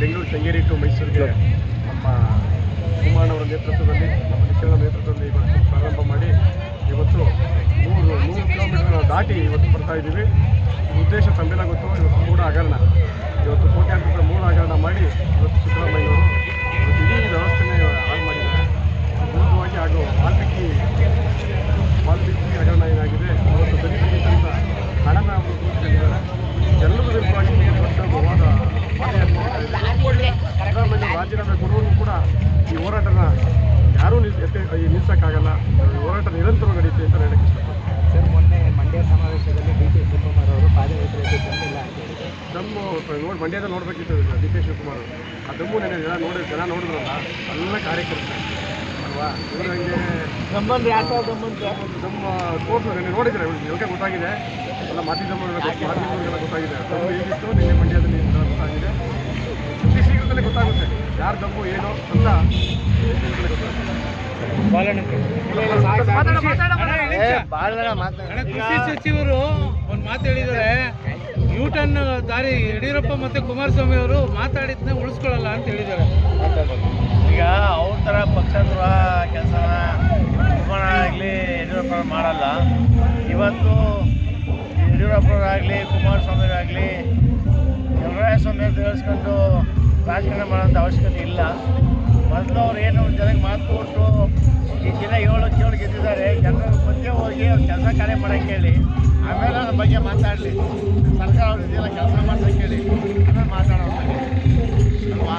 Bengaluru Sringeri to ಮೈಸೂರಿಗೆ ನಮ್ಮ ಕುಮಾರನವರ ನೇತೃತ್ವದಲ್ಲಿ ನಮ್ಮ ನಿಖಿಲರ ನೇತೃತ್ವದಲ್ಲಿ ಇವತ್ತು ಪ್ರಾರಂಭ ಮಾಡಿ ಇವತ್ತು ನೂರು ನೂರು ಕಿಲೋಮೀಟರ್ ದಾಟಿ ಇವತ್ತು ಬರ್ತಾ ಇದ್ದೀವಿ. ಉದ್ದೇಶ ತಮ್ಮೆಲ್ಲ ಗೊತ್ತು ಇವತ್ತು ಕೂಡ ಹಗರಣ ಹೋರಾಟನ ಯಾರೂ ನಿಲ್ಸ ನಿಲ್ಲಿಸೋಕ್ಕಾಗಲ್ಲ ಹೋರಾಟ ನಿರಂತರ ನಡೀತು ಅಂತ ಹೇಳಕ್ಕೆ ಇಷ್ಟಪಡ್ತೀನಿ. ಸರ್ ಮೊನ್ನೆ ಮಂಡ್ಯ ಸಮಾವೇಶದಲ್ಲಿ ಡಿ ಕೆ ಶಿವಕುಮಾರ್ ಅವರು ಪಾದಯಾತ್ರೆಯಲ್ಲಿ ಬಂದಿಲ್ಲ. ಅಂತ ಹೇಳಿದ್ರು ದಮ್ಮು ನೋಡಿ ಮಂಡ್ಯದಲ್ಲಿ ನೋಡಬೇಕಿತ್ತು ಡಿ ಕೆ ಶಿವಕುಮಾರ್ ಆ ದಮ್ಮು ನೆನೆ ಜನ ನೋಡಿ ಜನ ನೋಡಿದ್ರಲ್ಲ ಎಲ್ಲ ಕಾರ್ಯಕರ್ತರು. ಅಲ್ವಾ? ಇವ್ರಂಗೆ ನಮ್ಮಲ್ಲಿ ಆಟೋ ಅಂತ ನಮ್ಮ ಕೋರ್ಸ್ ನೆನೆ ನೋಡಿದ್ರೆ ಇವಾಗ ಗೊತ್ತಾಗಿದೆ. ಎಲ್ಲ ಮಾತಿ ಮಾಧ್ಯಮದವರಿಗೆಲ್ಲ ಗೊತ್ತಾಗಿದೆ. ದಮ್ಮು ಹೇಗಿತ್ತು? ನಿನ್ನೆ ಮಂಡ್ಯದಲ್ಲಿ ಗೊತ್ತಾಗಿದೆ. ಅತಿ ಶೀಘ್ರದಲ್ಲೇ ಗೊತ್ತಾಗುತ್ತೆ. ಯಾರು ತಪ್ಪು ಏನು ಅಂತ. ಕೃಷಿ ಸಚಿವರು ಒಂದು ಮಾತು ಹೇಳಿದ್ದಾರೆ. ಯೂಟನ್ ದಾರಿ ಯಡಿಯೂರಪ್ಪ ಮತ್ತೆ ಕುಮಾರಸ್ವಾಮಿ ಅವರು ಮಾತಾಡಿದ್ನ ಉಳಿಸ್ಕೊಳ್ಳಲ್ಲ ಅಂತ ಹೇಳಿದ್ದಾರೆ. ಈಗ ಅವ್ರ ಥರ ಪಕ್ಷದ್ರೋಹ ಕೆಲಸನ ಆಗಲಿ ಯಡಿಯೂರಪ್ಪ ಮಾಡಲ್ಲ. ಇವತ್ತು ಯಡಿಯೂರಪ್ಪರಾಗಲಿ ಕುಮಾರಸ್ವಾಮಿರಾಗಲಿ ಸ್ವಾಮಿ ಅಂತ ಹೇಳ್ಸ್ಕೊಂಡು ರಾಜಕಾರಣ ಮಾಡೋಂಥ ಅವಶ್ಯಕತೆ ಇಲ್ಲ. ಮೊದಲು ಅವ್ರು ಏನು ಜನಕ್ಕೆ ಮಾತು ಕೊಟ್ಟು ಈ ಜಿಲ್ಲೆ ಏಳು ಲಕ್ಷ ಗೆದ್ದಿದ್ದಾರೆ. ಜನರ ಮುಂದೆ ಹೋಗಿ ಅವ್ರು ಕೆಲಸ ಕಾರ್ಯ ಮಾಡೋಕ್ಕೆ ಹೇಳಿ, ಆಮೇಲೆ ಅದ್ರ ಬಗ್ಗೆ ಮಾತಾಡಲಿ. ಸರ್ಕಾರ ಅವ್ರ ಇದೆಲ್ಲ ಕೆಲಸ ಮಾಡ್ಸೋಕ್ಕೆ ಹೇಳಿ, ಆಮೇಲೆ ಮಾತಾಡೋಣ ಅಲ್ವಾ?